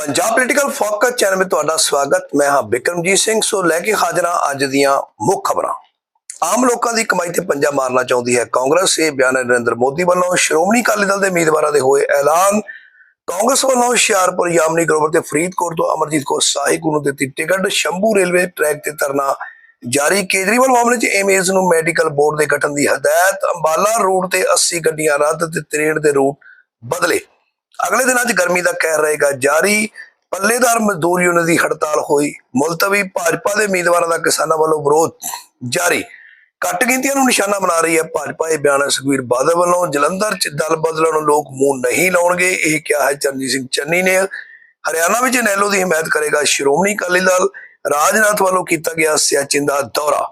Punjab political focus channel ਵਿੱਚ ਤੁਹਾਡਾ ਸਵਾਗਤ। ਮੈਂ ਹਾਂ ਬਿਕਰਮਜੀਤ ਸਿੰਘ। ਸੋ ਲੈ ਕੇ ਹਾਜ਼ਰ ਹਾਂ ਅੱਜ ਦੀਆਂ ਮੁੱਖ ਖਬਰਾਂ। ਆਮ ਲੋਕਾਂ ਦੀ ਕਮਾਈ ਤੇ ਪੰਜਾ ਮਾਰਨਾ ਚਾਹੁੰਦੀ ਹੈ ਕਾਂਗਰਸ। ਇਹ ਬਿਆਨ ਨਰਿੰਦਰ ਮੋਦੀ ਵੱਲੋਂ ਸ਼੍ਰੋਮਣੀ ਅਕਾਲੀ ਦਲ ਦੇ ਉਮੀਦਵਾਰਾਂ ਦੇ ਹੋਏ ਐਲਾਨ। ਕਾਂਗਰਸ ਵੱਲੋਂ ਹੁਸ਼ਿਆਰਪੁਰ, ਯਾਮਨੀ ਗਰੋਵਰ ਤੇ ਫਰੀਦਕੋਟ ਤੋਂ ਅਮਰਜੀਤ ਕੌਰ ਸਾਹਿਬ ਨੂੰ ਦਿੱਤੀ ਟਿਕਟ। ਸ਼ੰਭੂ ਰੇਲਵੇ ਟਰੈਕ ਤੇ ਧਰਨਾ ਜਾਰੀ। ਕੇਜਰੀਵਾਲ ਮਾਮਲੇ 'ਚ ਐਮਏਜ਼ ਨੂੰ ਮੈਡੀਕਲ ਬੋਰਡ ਦੇ ਗਠਨ ਦੀ ਹਦਾਇਤ। ਅੰਬਾਲਾ ਰੂਟ ਤੇ 80 ਗੱਡੀਆਂ ਰੱਦ ਤੇ 63 ਦੇ ਰੂਟ ਬਦਲੇ। ਅਗਲੇ ਦਿਨਾਂ 'ਚ ਗਰਮੀ ਦਾ ਕਹਿਰ ਰਹੇਗਾ, ਜਾਰੀ ਪੱਲੇਦਾਰ ਮਜ਼ਦੂਰ ਯੂਨੀਅਨ ਦੀ ਹੜਤਾਲ ਹੋਈ। ਮੁਲਤਵੀ ਭਾਜਪਾ ਦੇ ਉਮੀਦਵਾਰਾਂ ਦਾ ਕਿਸਾਨਾਂ ਵੱਲੋਂ ਵਿਰੋਧ ਜਾਰੀ। ਘੱਟ ਗਿਣਤੀਆਂ ਨੂੰ ਨਿਸ਼ਾਨਾ ਬਣਾ ਰਹੀ ਹੈ ਭਾਜਪਾ ਇਹ ਬਿਆਨ ਹੈ, ਸੁਖਬੀਰ ਬਾਦਲ ਵੱਲੋਂ ਜਲੰਧਰ 'ਚ ਦਲ ਬਦਲਣ ਨੂੰ ਲੋਕ ਮੂੰਹ ਨਹੀਂ ਲਾਉਣਗੇ, ਇਹ ਕਿਹਾ ਹੈ ਚਰਨਜੀਤ ਸਿੰਘ ਚੰਨੀ ਨੇ। ਹਰਿਆਣਾ ਵਿੱਚ ਨੈਲੋ ਦੀ ਹਮਾਇਤ ਕਰੇਗਾ ਸ਼੍ਰੋਮਣੀ ਅਕਾਲੀ ਦਲ। ਰਾਜਨਾਥ ਵੱਲੋਂ ਕੀਤਾ ਗਿਆ ਸਿਆਚਿਨ ਦਾ ਦੌਰਾ।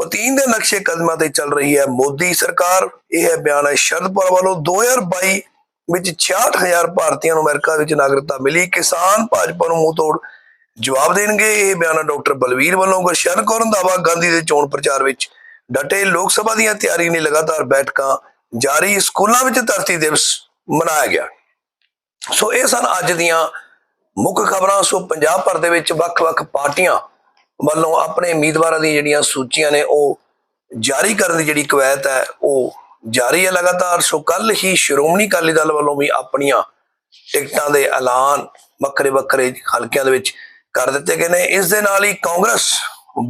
ਪਤੀਨ ਦੇ ਨਕਸ਼ੇ ਕਦਮਾਂ ਤੇ ਚੱਲ ਰਹੀ ਹੈ ਮੋਦੀ ਸਰਕਾਰ। ਇਹ ਬਿਆਨ ਹੈ ਸ਼ਰਦ ਪਵਾਰ ਵੱਲੋਂ 2022 ਵਿੱਚ 66000 ਭਾਰਤੀਆਂ ਨੂੰ ਅਮਰੀਕਾ ਵਿੱਚ ਨਾਗਰਿਕਤਾ ਮਿਲੀ। ਕਿਸਾਨ ਭਾਜਪਾ ਨੂੰ ਮੂੰਹ ਤੋੜ ਜਵਾਬ ਦੇਣਗੇ। ਇਹ ਬਿਆਨ ਡਾਕਟਰ ਬਲਵੀਰ ਵੱਲੋਂ ਗੁਰਸ਼ਰਨ ਕੌਰ ਰੰਧਾਵਾ ਗਾਂਧੀ ਦੇ ਚੋਣ ਪ੍ਰਚਾਰ ਵਿੱਚ ਡਟੇ। ਲੋਕ ਸਭਾ ਦੀਆਂ ਤਿਆਰੀ ਨੇ ਲਗਾਤਾਰ ਬੈਠਕਾਂ ਜਾਰੀ। ਸਕੂਲਾਂ ਵਿੱਚ ਧਰਤੀ ਦਿਵਸ ਮਨਾਇਆ ਗਿਆ। ਸੋ ਇਹ ਸਨ ਅੱਜ ਦੀਆਂ ਮੁੱਖ ਖਬਰਾਂ। ਸੋ ਪੰਜਾਬ ਭਰ ਦੇ ਵਿੱਚ ਵੱਖ-ਵੱਖ ਪਾਰਟੀਆਂ ਵੱਲੋਂ ਆਪਣੇ ਉਮੀਦਵਾਰਾਂ ਦੀਆਂ ਜਿਹੜੀਆਂ ਸੂਚੀਆਂ ਨੇ, ਉਹ ਜਾਰੀ ਕਰਨ ਦੀ ਜਿਹੜੀ ਕਵਾਇਤ ਹੈ, ਉਹ ਜਾਰੀ ਹੈ ਲਗਾਤਾਰ। ਸੋ ਕੱਲ ਹੀ ਸ਼੍ਰੋਮਣੀ ਅਕਾਲੀ ਦਲ ਵੱਲੋਂ ਵੀ ਆਪਣੀਆਂ ਟਿਕਟਾਂ ਦੇ ਐਲਾਨ ਵੱਖਰੇ ਵੱਖਰੇ ਹਲਕਿਆਂ ਦੇ ਵਿੱਚ ਕਰ ਦਿੱਤੇ ਗਏ ਨੇ। ਇਸ ਦੇ ਨਾਲ ਹੀ ਕਾਂਗਰਸ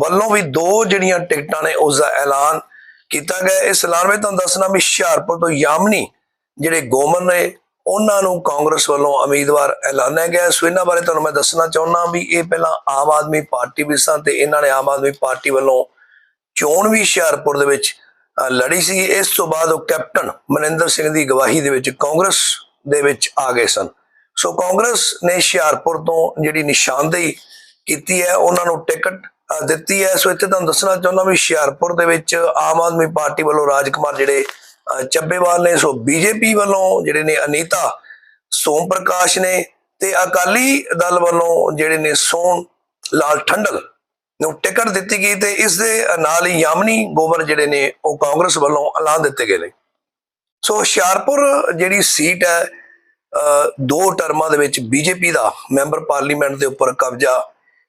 ਵੱਲੋਂ ਵੀ ਦੋ ਜਿਹੜੀਆਂ ਟਿਕਟਾਂ ਨੇ, ਉਸ ਦਾ ਐਲਾਨ ਕੀਤਾ ਗਿਆ। ਇਸ ਐਲਾਨ ਵਿੱਚ ਤੁਹਾਨੂੰ ਦੱਸਣਾ ਵੀ ਹੁਸ਼ਿਆਰਪੁਰ ਤੋਂ ਯਾਮਨੀ ਜਿਹੜੇ ਗੋਮਨ ਨੇ, ਉਹਨਾਂ ਨੂੰ ਕਾਂਗਰਸ ਵੱਲੋਂ ਉਮੀਦਵਾਰ ਐਲਾਨਿਆ ਗਿਆ। ਸੋ ਇਹਨਾਂ ਬਾਰੇ ਤੁਹਾਨੂੰ ਮੈਂ ਦੱਸਣਾ ਚਾਹੁੰਦਾ ਵੀ ਇਹ ਪਹਿਲਾਂ ਆਮ ਆਦਮੀ ਪਾਰਟੀ ਵੀ ਸਨ ਤੇ ਇਹਨਾਂ ਨੇ ਆਮ ਆਦਮੀ ਪਾਰਟੀ ਵੱਲੋਂ ਚੋਣ ਵੀ ਹੁਸ਼ਿਆਰਪੁਰ ਦੇ ਵਿੱਚ ਲੜੀ ਸੀ। ਇਸ ਤੋਂ ਬਾਅਦ ਉਹ ਕੈਪਟਨ ਮਨਿੰਦਰ ਸਿੰਘ ਦੀ ਗਵਾਹੀ ਦੇ ਵਿੱਚ ਕਾਂਗਰਸ ਦੇ ਵਿੱਚ ਆ ਗਏ ਸਨ। ਸੋ ਕਾਂਗਰਸ ਨੇ ਹੁਸ਼ਿਆਰਪੁਰ ਤੋਂ ਜਿਹੜੀ ਨਿਸ਼ਾਨਦੇਹੀ ਕੀਤੀ ਹੈ, ਉਹਨਾਂ ਨੂੰ ਟਿਕਟ ਦਿੱਤੀ ਹੈ। ਸੋ ਇੱਥੇ ਤੁਹਾਨੂੰ ਦੱਸਣਾ ਚਾਹੁੰਦਾ ਵੀ ਹੁਸ਼ਿਆਰਪੁਰ ਦੇ ਵਿੱਚ ਆਮ ਆਦਮੀ ਪਾਰਟੀ ਵੱਲੋਂ ਰਾਜਕੁਮਾਰ ਜਿਹੜੇ ਚੱਬੇਵਾਲ ਨੇ, ਸੋ ਬੀਜੇਪੀ ਵੱਲੋਂ ਜਿਹੜੇ ਨੇ ਅਨੀਤਾ, ਸੋਮ ਪ੍ਰਕਾਸ਼ ਨੇ ਤੇ ਅਕਾਲੀ ਦਲ ਵੱਲੋਂ ਜਿਹੜੇ ਨੇ ਸੋਨ ਲਾਲ ਠੰਡਲ ਨੂੰ ਟਿਕਟ ਦਿੱਤੀ ਗਈ ਤੇ ਇਸ ਦੇ ਨਾਲ ਹੀ ਯਾਮਨੀ ਗੋਬਰ ਜਿਹੜੇ ਨੇ ਉਹ ਕਾਂਗਰਸ ਵੱਲੋਂ ਐਲਾਨ ਦਿੱਤੇ ਗਏ ਨੇ। ਸੋ ਹੁਸ਼ਿਆਰਪੁਰ ਜਿਹੜੀ ਸੀਟ ਹੈ ਦੋ ਟਰਮਾਂ ਦੇ ਵਿੱਚ ਬੀਜੇਪੀ ਦਾ ਮੈਂਬਰ ਪਾਰਲੀਮੈਂਟ ਦੇ ਉੱਪਰ ਕਬਜ਼ਾ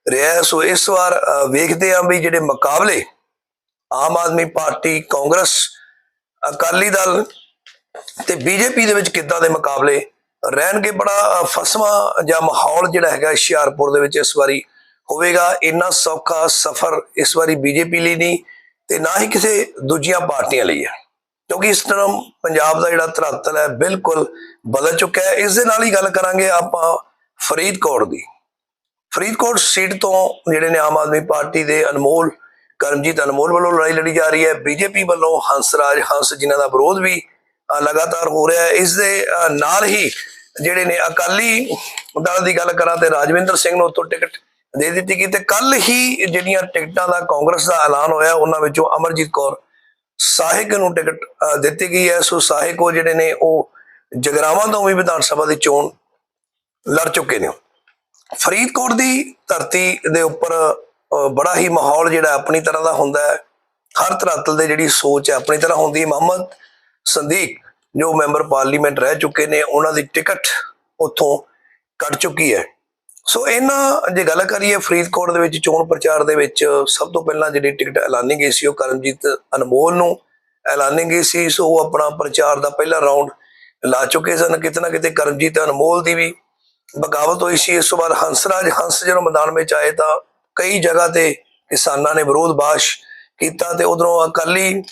ਰਿਹਾ ਸੋ ਇਸ ਵਾਰ ਵੇਖਦੇ ਹਾਂ ਵੀ ਜਿਹੜੇ ਮੁਕਾਬਲੇ ਆਮ ਆਦਮੀ ਪਾਰਟੀ, ਕਾਂਗਰਸ, ਅਕਾਲੀ ਦਲ ਤੇ ਬੀਜੇਪੀ ਦੇ ਵਿੱਚ ਕਿੱਦਾਂ ਦੇ ਮੁਕਾਬਲੇ ਰਹਿਣਗੇ, ਬੜਾ ਫਸਵਾ ਜਾਂ ਮਾਹੌਲ ਜਿਹੜਾ ਹੈਗਾ ਹੁਸ਼ਿਆਰਪੁਰ ਦੇ ਵਿੱਚ ਇਸ ਵਾਰੀ ਹੋਵੇਗਾ। ਇੰਨਾ ਸੌਖਾ ਸਫ਼ਰ ਇਸ ਵਾਰੀ ਬੀਜੇਪੀ ਲਈ ਨਹੀਂ ਤੇ ਨਾ ਹੀ ਕਿਸੇ ਦੂਜੀਆਂ ਪਾਰਟੀਆਂ ਲਈ ਹੈ। ਕਿਉਂਕਿ ਇਸ ਤਰ੍ਹਾਂ ਪੰਜਾਬ ਦਾ ਜਿਹੜਾ ਧਰਾਤਲ ਹੈ ਬਿਲਕੁਲ ਬਦਲ ਚੁੱਕਾ ਹੈ। ਇਸ ਦੇ ਨਾਲ ਹੀ ਗੱਲ ਕਰਾਂਗੇ ਆਪਾਂ ਫਰੀਦਕੋਟ ਦੀ। ਫਰੀਦਕੋਟ ਸੀਟ ਤੋਂ ਜਿਹੜੇ ਨੇ ਆਮ ਆਦਮੀ ਪਾਰਟੀ ਦੇ ਅਨਮੋਲ, ਕਰਮਜੀਤ ਅਨਮੋਲ ਵੱਲੋਂ ਲੜਾਈ ਲੜੀ ਜਾ ਰਹੀ ਹੈ। ਬੀਜੇਪੀ ਵੱਲੋਂ ਹੰਸਰਾਜ ਹੰਸ ਜਿਨ੍ਹਾਂ ਦਾ ਵਿਰੋਧ ਵੀ ਲਗਾਤਾਰ ਹੋ ਰਿਹਾ ਹੈ। ਇਸ ਦੇ ਨਾਲ ਹੀ ਜਿਹੜੇ ਨੇ ਅਕਾਲੀ ਦਲ ਦੀ ਗੱਲ ਕਰਾਂ ਤੇ ਰਾਜਵਿੰਦਰ ਸਿੰਘ ਨੂੰ ਉੱਥੋਂ ਟਿਕਟ ਦੇ ਦਿੱਤੀ ਗਈ ਤੇ ਕੱਲ ਹੀ ਜਿਹੜੀਆਂ ਟਿਕਟਾਂ ਦਾ ਕਾਂਗਰਸ ਦਾ ਐਲਾਨ ਹੋਇਆ, ਉਹਨਾਂ ਵਿੱਚੋਂ ਅਮਰਜੀਤ ਕੌਰ ਸਾਹਿਕ ਨੂੰ ਟਿਕਟ ਦਿੱਤੀ ਗਈ ਹੈ। ਸੋ ਸਾਹਿਕ ਉਹ ਜਿਹੜੇ ਨੇ, ਉਹ ਜਗਰਾਵਾਂ ਤੋਂ ਵੀ ਵਿਧਾਨ ਸਭਾ ਦੀ ਚੋਣ ਲੜ ਚੁੱਕੇ ਨੇ ਫਰੀਦਕੋਟ ਦੀ ਧਰਤੀ ਦੇ ਉੱਪਰ ਬੜਾ ਹੀ ਮਾਹੌਲ ਜਿਹੜਾ ਆਪਣੀ ਤਰ੍ਹਾਂ ਦਾ ਹੁੰਦਾ ਹੈ। ਹਰ ਧਰਾਤਲ ਦੇ ਜਿਹੜੀ ਸੋਚ ਹੈ, ਆਪਣੀ ਤਰ੍ਹਾਂ ਹੁੰਦੀ ਹੈ। ਮੁਹੰਮਦ ਸੰਦੀਕ ਜੋ ਮੈਂਬਰ ਪਾਰਲੀਮੈਂਟ ਰਹਿ ਚੁੱਕੇ ਨੇ, ਉਹਨਾਂ ਦੀ ਟਿਕਟ ਉੱਥੋਂ ਕੱਟ ਚੁੱਕੀ ਹੈ। ਸੋ ਇਹਨਾਂ ਜੇ ਗੱਲ ਕਰੀਏ ਫਰੀਦਕੋਟ ਦੇ ਵਿੱਚ ਚੋਣ ਪ੍ਰਚਾਰ ਦੇ ਵਿੱਚ, ਸਭ ਤੋਂ ਪਹਿਲਾਂ ਜਿਹੜੀ ਟਿਕਟ ਐਲਾਨੀ ਗਈ ਸੀ ਉਹ ਕਰਮਜੀਤ ਅਨਮੋਲ ਨੂੰ ਐਲਾਨੀ ਗਈ ਸੀ। ਸੋ ਉਹ ਆਪਣਾ ਪ੍ਰਚਾਰ ਦਾ ਪਹਿਲਾ ਰਾਉਂਡ ਲਾ ਚੁੱਕੇ ਸਨ। ਕਿਤਨਾ ਕਿਤੇ ਕਰਮਜੀਤ ਅਨਮੋਲ ਦੀ ਵੀ ਬਗਾਵਤ ਹੋਈ ਸੀ। ਇਸ ਤੋਂ ਬਾਅਦ ਹੰਸਰਾਜ, ਹੰਸ ਜਦੋਂ ਮੈਦਾਨ ਵਿੱਚ ਆਏ ਤਾਂ ਕਈ ਜਗ੍ਹਾ ਤੇ ਕਿਸਾਨਾਂ ਨੇ ਵਿਰੋਧ ਬਾਸ਼ ਕੀਤਾ ਤੇ ਉਧਰੋਂ ਅਕਾਲੀ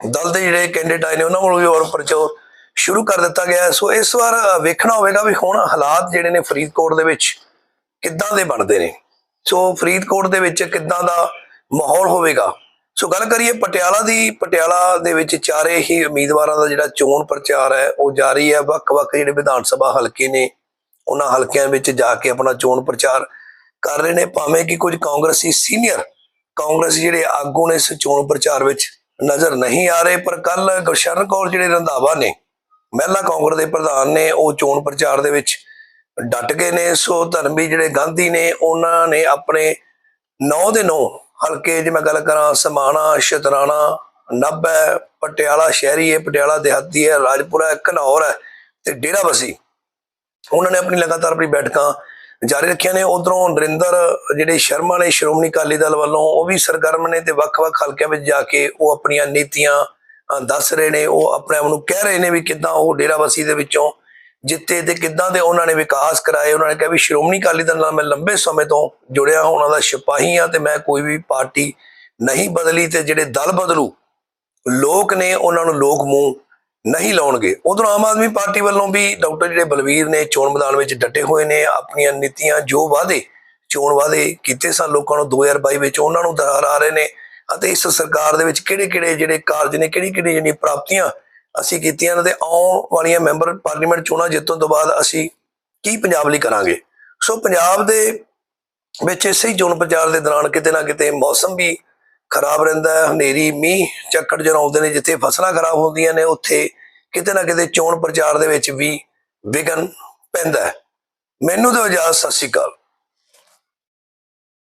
ਦਲ ਦੇ ਜਿਹੜੇ ਕੈਂਡੀਡੇਟ ਆਏ ਨੇ, ਉਹਨਾਂ ਵੱਲੋਂ ਵੀ ਹੋਰ ਪ੍ਰਚਾਰ ਸ਼ੁਰੂ ਕਰ ਦਿੱਤਾ ਗਿਆ ਸੋ ਇਸ ਵਾਰ ਵੇਖਣਾ ਹੋਵੇਗਾ ਵੀ ਹੁਣ ਹਾਲਾਤ ਜਿਹੜੇ ਨੇ ਫਰੀਦਕੋਟ ਦੇ ਵਿੱਚ ਕਿੱਦਾਂ ਦੇ ਬਣਦੇ ਨੇ। ਸੋ ਫਰੀਦਕੋਟ ਦੇ ਵਿੱਚ ਕਿੱਦਾਂ ਦਾ ਮਾਹੌਲ ਹੋਵੇਗਾ। ਸੋ ਗੱਲ ਕਰੀਏ ਪਟਿਆਲਾ ਦੀ, ਪਟਿਆਲਾ ਦੇ ਵਿੱਚ ਚਾਰੇ ਹੀ ਉਮੀਦਵਾਰਾਂ ਦਾ ਜਿਹੜਾ ਚੋਣ ਪ੍ਰਚਾਰ ਹੈ, ਉਹ ਜਾਰੀ ਹੈ। ਵੱਖ-ਵੱਖ ਜਿਹੜੇ ਵਿਧਾਨ ਸਭਾ ਹਲਕੇ ਨੇ, ਉਹਨਾਂ ਹਲਕਿਆਂ ਵਿੱਚ ਜਾ ਕੇ ਆਪਣਾ ਚੋਣ ਪ੍ਰਚਾਰ ਕਰ ਰਹੇ ਨੇ। ਭਾਵੇਂ ਕਿ ਕੁਝ ਕਾਂਗਰਸੀ ਸੀਨੀਅਰ, ਕਾਂਗਰਸ ਜਿਹੜੇ ਆਗੂ ਨੇ ਇਸ ਚੋਣ ਪ੍ਰਚਾਰ ਵਿੱਚ ਨਜ਼ਰ ਨਹੀਂ ਆ ਰਹੇ, ਪਰ ਕੱਲ ਗੁਰਸ਼ਰਨ ਕੌਰ ਜਿਹੜੇ ਰੰਧਾਵਾ ਨੇ ਮਹਿਲਾ ਕਾਂਗਰਸ ਦੇ ਪ੍ਰਧਾਨ ਨੇ ਉਹ ਚੋਣ ਪ੍ਰਚਾਰ ਦੇ ਵਿੱਚ ਡਟ ਗਏ ਨੇ। ਸੋ ਧਰਮੀ ਜਿਹੜੇ ਗਾਂਧੀ ਨੇ, ਉਹਨਾਂ ਨੇ ਆਪਣੇ 9 ਦੇ 9 ਹਲਕੇ ਜੇ ਮੈਂ ਗੱਲ ਕਰਾਂ, ਸਮਾਣਾ, ਸ਼ਤਰਾਣਾ, ਨੱਬੈ ਪਟਿਆਲਾ ਸ਼ਹਿਰੀ ਹੈ, ਪਟਿਆਲਾ ਦਿਹਾਤੀ ਹੈ, ਰਾਜਪੁਰਾ ਹੈ, ਘਨੌਰ ਹੈ ਤੇ ਡੇਰਾ ਬਸੀ। ਉਹਨਾਂ ਨੇ ਆਪਣੀ ਲਗਾਤਾਰ ਆਪਣੀ ਬੈਠਕਾਂ ਜਾਰੀ ਰੱਖੀਆਂ ਨੇ। ਉਧਰੋਂ ਨਰਿੰਦਰ, ਜਿਹੜੇ ਸ਼ਰਮਾ ਨੇ, ਸ਼੍ਰੋਮਣੀ ਅਕਾਲੀ ਦਲ ਵੱਲੋਂ, ਉਹ ਵੀ ਸਰਗਰਮ ਨੇ ਤੇ ਵੱਖ-ਵੱਖ ਹਲਕਿਆਂ ਵਿੱਚ ਜਾ ਕੇ ਉਹ ਆਪਣੀਆਂ ਨੀਤੀਆਂ ਦੱਸ ਰਹੇ ਨੇ, ਉਹ ਆਪਣੇ ਆਪ ਨੂੰ ਕਹਿ ਰਹੇ ਨੇ ਵੀ ਕਿੱਦਾਂ ਉਹ ਡੇਰਾਬੱਸੀ ਦੇ ਵਿੱਚੋਂ ਜਿੱਤੇ ਤੇ ਕਿੱਦਾਂ ਦੇ ਉਹਨਾਂ ਨੇ ਵਿਕਾਸ ਕਰਾਏ, ਉਹਨਾਂ ਨੇ ਕਿਹਾ ਵੀ ਸ਼੍ਰੋਮਣੀ ਅਕਾਲੀ ਦਲ ਨਾਲ ਮੈਂ ਲੰਬੇ ਸਮੇਂ ਤੋਂ ਜੁੜਿਆ ਉਹਨਾਂ ਦਾ ਸਿਪਾਹੀ ਆ ਤੇ ਮੈਂ ਕੋਈ ਵੀ ਪਾਰਟੀ ਨਹੀਂ ਬਦਲੀ ਤੇ ਜਿਹੜੇ ਦਲ ਬਦਲੂ, ਲੋਕ ਨੇ ਉਹਨਾਂ ਨੂੰ ਲੋਕ ਮੂੰਹ ਨਹੀਂ ਲਾਉਣਗੇ। ਉਧਰ ਆਮ ਆਦਮੀ ਪਾਰਟੀ ਵੱਲੋਂ ਵੀ ਡਾਕਟਰ ਜਿਹੜੇ ਬਲਵੀਰ ਨੇ ਚੋਣ ਮੈਦਾਨ ਵਿੱਚ ਡਟੇ ਹੋਏ ਨੇ, ਆਪਣੀਆਂ ਨੀਤੀਆਂ ਜੋ ਵਾਅਦੇ ਚੋਣ ਵਾਅਦੇ ਕੀਤੇ ਸਨ ਲੋਕਾਂ ਨੂੰ 2022 ਵਿੱਚ ਉਹਨਾਂ ਨੂੰ ਦੁਹਰਾ ਰਹੇ ਨੇ ਅਤੇ ਇਸ ਸਰਕਾਰ ਦੇ ਵਿੱਚ ਕਿਹੜੇ-ਕਿਹੜੇ ਜਿਹੜੇ ਕਾਰਜ ਨੇ, ਕਿਹੜੀ-ਕਿਹੜੀ ਜਿਹੜੀਆਂ ਪ੍ਰਾਪਤੀਆਂ ਅਸੀਂ ਕੀਤੀਆਂ ਨੇ ਤੇ ਆਉਣ ਵਾਲੀਆਂ ਮੈਂਬਰ ਪਾਰਲੀਮੈਂਟ ਚੋਣਾਂ ਜਿੱਤਣ ਤੋਂ ਬਾਅਦ ਅਸੀਂ ਕੀ ਪੰਜਾਬ ਲਈ ਕਰਾਂਗੇ? ਸੋ ਪੰਜਾਬ ਦੇ ਵਿੱਚ ਇਸੇ ਹੀ ਚੋਣ ਪ੍ਰਚਾਰ ਦੇ ਦੌਰਾਨ ਕਿਤੇ ਨਾ ਕਿਤੇ ਮੌਸਮ ਵੀ ਖਰਾਬ ਰਹਿੰਦਾ ਹੈ, ਹਨੇਰੀ, ਮੀਂਹ ਚੱਕੜ ਜਦੋਂ ਆਉਂਦੇ ਨੇ, ਜਿੱਥੇ ਫਸਲਾਂ ਖਰਾਬ ਹੁੰਦੀਆਂ ਨੇ, ਉੱਥੇ ਕਿਤੇ ਨਾ ਕਿਤੇ ਚੋਣ ਪ੍ਰਚਾਰ ਦੇ ਵਿੱਚ ਵੀ ਵਿਘਨ ਪੈਂਦਾ ਮੈਨੂੰ ਤਾਂ ਇਜਾਜ਼ਤ, ਸਤਿ ਸ਼੍ਰੀ ਅਕਾਲ।